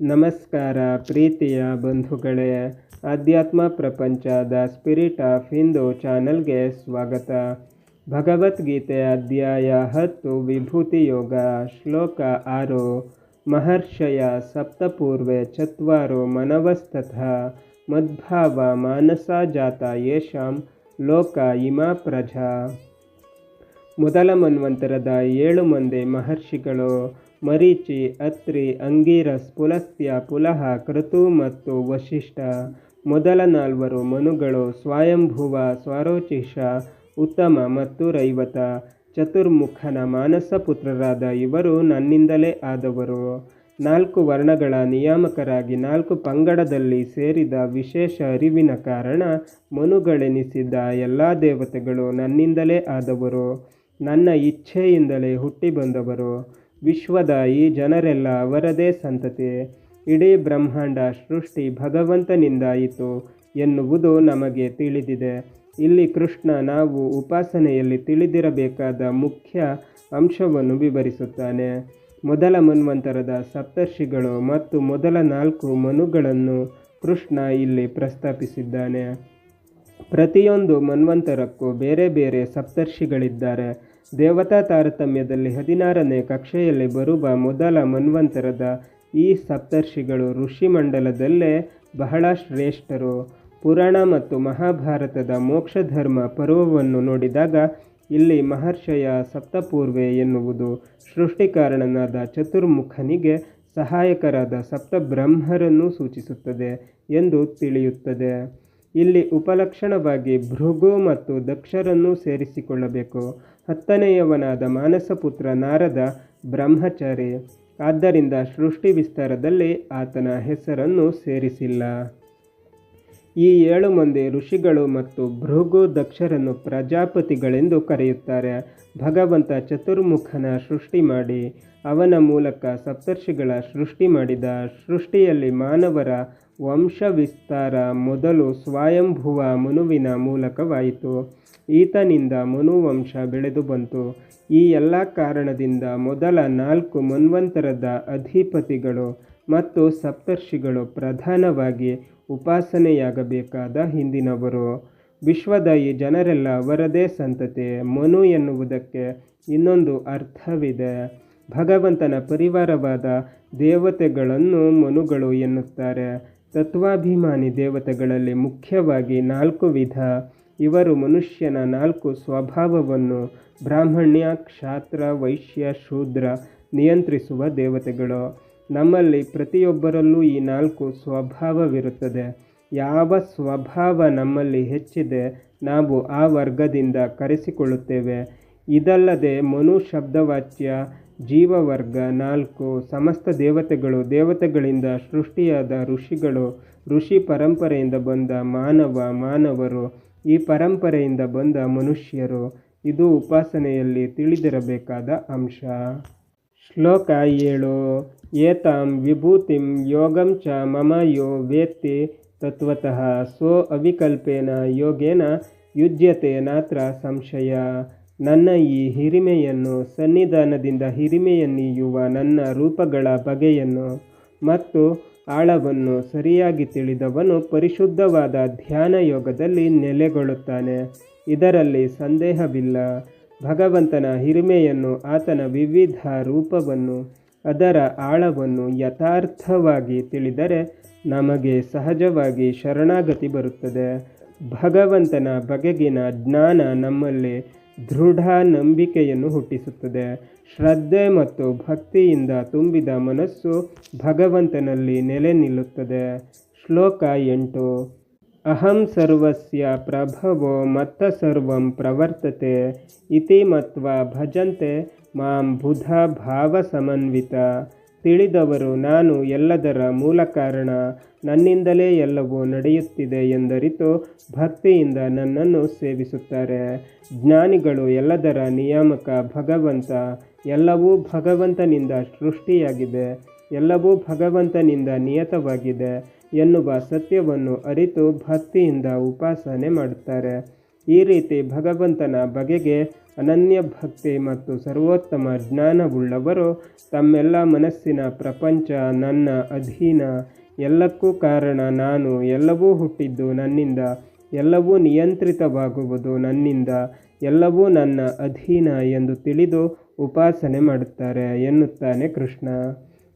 ನಮಸ್ಕಾರ, ಪ್ರೀತಿಯ ಬಂಧುಗಳೇ. ಆಧ್ಯಾತ್ಮ ಪ್ರಪಂಚದ ಸ್ಪಿರಿಟ್ ಆಫ್ ಹಿಂದೂ ಚಾನಲ್ಗೆ ಸ್ವಾಗತ. ಭಗವದ್ಗೀತೆ ಅಧ್ಯಾಯ ಹತ್ತು ವಿಭೂತಿ ಯೋಗ ಶ್ಲೋಕ ಆರು, ಮಹರ್ಷಯ ಸಪ್ತಪೂರ್ವೆ ಚತ್ವಾರು ಮನವಸ್ತಥ ಮದ್ಭಾವ ಮಾನಸಾ ಜಾತ ಯೇಷಾಂ ಲೋಕ ಇಮಾ ಪ್ರಜಾ ಮೊದಲ ಮನ್ವಂತರದ ಏಳು ಮಂದಿ ಮಹರ್ಷಿಗಳು ಮರೀಚಿ, ಅತ್ರಿ, ಅಂಗೀರಸ್, ಪುಲಸ್ತ್ಯ, ಪುಲಹ, ಕೃತು ಮತ್ತು ವಶಿಷ್ಠ. ಮೊದಲ ನಾಲ್ವರು ಮನುಗಳು ಸ್ವಯಂಭುವ, ಸ್ವರೋಚಿಷ, ಉತ್ತಮ ಮತ್ತು ರೈವತ ಚತುರ್ಮುಖನ ಮಾನಸ ಪುತ್ರರಾದ ಇವರು ನನ್ನಿಂದಲೇ ಆದವರು. ನಾಲ್ಕು ವರ್ಣಗಳ ನಿಯಾಮಕರಾಗಿ ನಾಲ್ಕು ಪಂಗಡದಲ್ಲಿ ಸೇರಿದ ವಿಶೇಷ ಅರಿವಿನ ಕಾರಣ ಮನುಗಳೆನಿಸಿದ್ದ ಎಲ್ಲ ದೇವತೆಗಳು ನನ್ನಿಂದಲೇ ಆದವರು. ನನ್ನ ಇಚ್ಛೆಯಿಂದಲೇ ಹುಟ್ಟಿ ಬಂದವರು ವಿಶ್ವದ ಈ ಜನರೆಲ್ಲ ಅವರದೇ ಸಂತತಿ, ಇಡೀ ಬ್ರಹ್ಮಾಂಡ ಸೃಷ್ಟಿ ಭಗವಂತನಿಂದಾಯಿತು ಎನ್ನುವುದು ನಮಗೆ ತಿಳಿದಿದೆ. ಇಲ್ಲಿ ಕೃಷ್ಣ ನಾವು ಉಪಾಸನೆಯಲ್ಲಿ ತಿಳಿದಿರಬೇಕಾದ ಮುಖ್ಯ ಅಂಶವನ್ನು ವಿವರಿಸುತ್ತಾನೆ. ಮೊದಲ ಮನ್ವಂತರದ ಸಪ್ತರ್ಷಿಗಳು ಮತ್ತು ಮೊದಲ ನಾಲ್ಕು ಮನುಗಳನ್ನು ಕೃಷ್ಣ ಇಲ್ಲಿ ಪ್ರಸ್ತಾಪಿಸಿದ್ದಾನೆ. ಪ್ರತಿಯೊಂದು ಮನ್ವಂತರಕ್ಕೂ ಬೇರೆ ಬೇರೆ ಸಪ್ತರ್ಷಿಗಳಿದ್ದಾರೆ. ದೇವತಾ ತಾರತಮ್ಯದಲ್ಲಿ ಹದಿನಾರನೇ ಕಕ್ಷೆಯಲ್ಲಿ ಬರುವ ಮೊದಲ ಮನ್ವಂತರದ ಈ ಸಪ್ತರ್ಷಿಗಳು ಋಷಿಮಂಡಲದಲ್ಲೇ ಬಹಳ ಶ್ರೇಷ್ಠರು. ಪುರಾಣ ಮತ್ತು ಮಹಾಭಾರತದ ಮೋಕ್ಷಧರ್ಮ ಪರ್ವವನ್ನು ನೋಡಿದಾಗ ಇಲ್ಲಿ ಮಹರ್ಷಯ ಸಪ್ತಪೂರ್ವೆ ಎನ್ನುವುದು ಸೃಷ್ಟಿಕಾರಣನಾದ ಚತುರ್ಮುಖನಿಗೆ ಸಹಾಯಕರಾದ ಸಪ್ತಬ್ರಹ್ಮರನ್ನು ಸೂಚಿಸುತ್ತದೆ ಎಂದು ತಿಳಿಯುತ್ತದೆ. ಇಲ್ಲಿ ಉಪಲಕ್ಷಣವಾಗಿ ಭೃಗು ಮತ್ತು ದಕ್ಷರನ್ನು ಸೇರಿಸಿಕೊಳ್ಳಬೇಕು. ಹತ್ತನೆಯವನಾದ ಮಾನಸಪುತ್ರ ನಾರದ ಬ್ರಹ್ಮಚಾರಿ. ಆದ್ದರಿಂದ ಸೃಷ್ಟಿ ವಿಸ್ತಾರದಲ್ಲಿ ಆತನ ಹೆಸರನ್ನು ಸೇರಿಸಿಲ್ಲ. ಈ ಏಳು ಮಂದಿ ಋಷಿಗಳು ಮತ್ತು ಭೃಗು ದಕ್ಷರನ್ನು ಪ್ರಜಾಪತಿಗಳೆಂದು ಕರೆಯುತ್ತಾರೆ. ಭಗವಂತ ಚತುರ್ಮುಖನ ಸೃಷ್ಟಿ ಮಾಡಿ, ಅವನ ಮೂಲಕ ಸಪ್ತರ್ಷಿಗಳ ಸೃಷ್ಟಿ ಮಾಡಿದ ಸೃಷ್ಟಿಯಲ್ಲಿ ಮಾನವರ ವಂಶ ವಿಸ್ತಾರ ಮೊದಲು ಸ್ವಯಂಭುವ ಮನುವಿನ ಮೂಲಕವಾಯಿತು. ಈತನಿಂದ ಮನುವಂಶ ಬೆಳೆದು ಬಂತು. ಈ ಎಲ್ಲ ಕಾರಣದಿಂದ ಮೊದಲ ನಾಲ್ಕು ಮನ್ವಂತರದ ಅಧಿಪತಿಗಳು ಮತ್ತು ಸಪ್ತರ್ಷಿಗಳು ಪ್ರಧಾನವಾಗಿ ಉಪಾಸನೆಯಾಗಬೇಕಾದ ಹಿಂದಿನವರು. ವಿಶ್ವದ ಈ ಜನರೆಲ್ಲ ಅವರದೇ ಸಂತತಿ, ಮನು ಎನ್ನುವುದಕ್ಕೆ ಇನ್ನೊಂದು ಅರ್ಥವಿದೆ. ಭಗವಂತನ ಪರಿವಾರವಾದ ದೇವತೆಗಳನ್ನು ಮನುಗಳು ಎನ್ನುತ್ತಾರೆ. ತತ್ವಾಭಿಮಾನಿ ದೇವತೆಗಳಲ್ಲಿ ಮುಖ್ಯವಾಗಿ ನಾಲ್ಕು ವಿಧ. ಇವರು ಮನುಷ್ಯನ ನಾಲ್ಕು ಸ್ವಭಾವವನ್ನು ಬ್ರಾಹ್ಮಣ್ಯ, ಕ್ಷಾತ್ರ, ವೈಶ್ಯ, ಶೂದ್ರ ನಿಯಂತ್ರಿಸುವ ದೇವತೆಗಳು. ನಮ್ಮಲ್ಲಿ ಪ್ರತಿಯೊಬ್ಬರಲ್ಲೂ ಈ ನಾಲ್ಕು ಸ್ವಭಾವವಿರುತ್ತದೆ. ಯಾವ ಸ್ವಭಾವ ನಮ್ಮಲ್ಲಿ ಹೆಚ್ಚಿದೆ, ನಾವು ಆ ವರ್ಗದಿಂದ ಕರೆಸಿಕೊಳ್ಳುತ್ತೇವೆ. ಇದಲ್ಲದೆ ಮನು ಶಬ್ದವಾಚ್ಯ ಜೀವವರ್ಗ, ನಾಲ್ಕು ಸಮಸ್ತ ದೇವತೆಗಳು, ದೇವತೆಗಳಿಂದ ಸೃಷ್ಟಿಯಾದ ಋಷಿಗಳು, ಋಷಿ ಪರಂಪರೆಯಿಂದ ಬಂದ ಮಾನವ, ಮಾನವರು, ಈ ಪರಂಪರೆಯಿಂದ ಬಂದ ಮನುಷ್ಯರು. ಇದು ಉಪಾಸನೆಯಲ್ಲಿ ತಿಳಿದಿರಬೇಕಾದ ಅಂಶ. ಶ್ಲೋಕ ಏಳು, ಏತಾಂ ವಿಭೂತಿಂ ಯೋಗಂ ಚ ಮಮ ಯೋ ವೇತ್ತಿ ತತ್ವತಃ ಸೋ ಅವಿಕಲ್ಪೇನ ಯೋಗೇನ ಯುಜ್ಯತೆ ನಾತ್ರ ಸಂಶಯ. ನನ್ನ ಈ ಹಿರಿಮೆಯನ್ನು ಸನ್ನಿಧಾನದಿಂದ ಹಿರಿಮೆಯನ್ನೀಯುವ ನನ್ನ ರೂಪಗಳ ಬಗೆಯನ್ನು ಮತ್ತು ಆಳವನ್ನು ಸರಿಯಾಗಿ ತಿಳಿದವನು ಪರಿಶುದ್ಧವಾದ ಧ್ಯಾನ ಯೋಗದಲ್ಲಿ ನೆಲೆಗೊಳ್ಳುತ್ತಾನೆ. ಇದರಲ್ಲಿ ಸಂದೇಹವಿಲ್ಲ. ಭಗವಂತನ ಹಿರಿಮೆಯನ್ನು ಆತನ ವಿವಿಧ ರೂಪವನ್ನು, ಅದರ ಆಳವನ್ನು ಯಥಾರ್ಥವಾಗಿ ತಿಳಿದರೆ ನಮಗೆ ಸಹಜವಾಗಿ ಶರಣಾಗತಿ ಬರುತ್ತದೆ. ಭಗವಂತನ ಬಗೆಗಿನ ಜ್ಞಾನ ನಮ್ಮಲ್ಲಿ ದೃಢ ನಂಬಿಕೆಯನ್ನು ಹುಟ್ಟಿಸುತ್ತದೆ. ಶ್ರದ್ಧೆ ಮತ್ತು ಭಕ್ತಿಯಿಂದ ತುಂಬಿದ ಮನಸ್ಸು ಭಗವಂತನಲ್ಲಿ ನೆಲೆ ನಿಲ್ಲುತ್ತದೆ. ಶ್ಲೋಕ ಎಂಟು. ಅಹಂ ಸರ್ವಸ್ಯ ಪ್ರಭವೋ ಮತ್ತ ಸರ್ವಂ ಪ್ರವರ್ತತೆ ಇತಿ ಮತ್ವ ಭಜಂತೆ ಮಾಂ ಬುಧ ಭಾವ ಸಮನ್ವಿತ ತಿಳಿದವರು ನಾನು ಎಲ್ಲದರ ಮೂಲ ಕಾರಣ, ನನ್ನಿಂದಲೇ ಎಲ್ಲವೂ ನಡೆಯುತ್ತಿದೆ ಎಂದರಿತು ಭಕ್ತಿಯಿಂದ ನನ್ನನ್ನು ಸೇವಿಸುತ್ತಾರೆ. ಜ್ಞಾನಿಗಳು ಎಲ್ಲದರ ನಿಯಾಮಕ ಭಗವಂತ, ಎಲ್ಲವೂ ಭಗವಂತನಿಂದ ಸೃಷ್ಟಿಯಾಗಿದೆ, ಎಲ್ಲವೂ ಭಗವಂತನಿಂದ ನಿಯತವಾಗಿದೆ. ಎನ್ನುವ ಸತ್ಯವನ್ನು ಅರಿತು ಭಕ್ತಿಯಿಂದ ಉಪಾಸನೆ ಮಾಡುತ್ತಾರೆ. ಈ ರೀತಿ ಭಗವಂತನ ಬಗೆಗೆ ಅನನ್ಯ ಭಕ್ತಿ ಮತ್ತು ಸರ್ವೋತ್ತಮ ಜ್ಞಾನವುಳ್ಳವರು ತಮ್ಮೆಲ್ಲ ಮನಸ್ಸಿನ ಪ್ರಪಂಚ, ನನ್ನ ಅಧೀನ, ಎಲ್ಲಕ್ಕೂ ಕಾರಣ ನಾನು ಎಲ್ಲವೂ ಹುಟ್ಟಿದ್ದು ನನ್ನಿಂದ, ಎಲ್ಲವೂ ನಿಯಂತ್ರಿತವಾಗುವುದು ನನ್ನಿಂದ, ಎಲ್ಲವೂ ನನ್ನ ಅಧೀನ ಎಂದು ತಿಳಿದು ಉಪಾಸನೆ ಮಾಡುತ್ತಾರೆ ಎನ್ನುತ್ತಾನೆ ಕೃಷ್ಣ.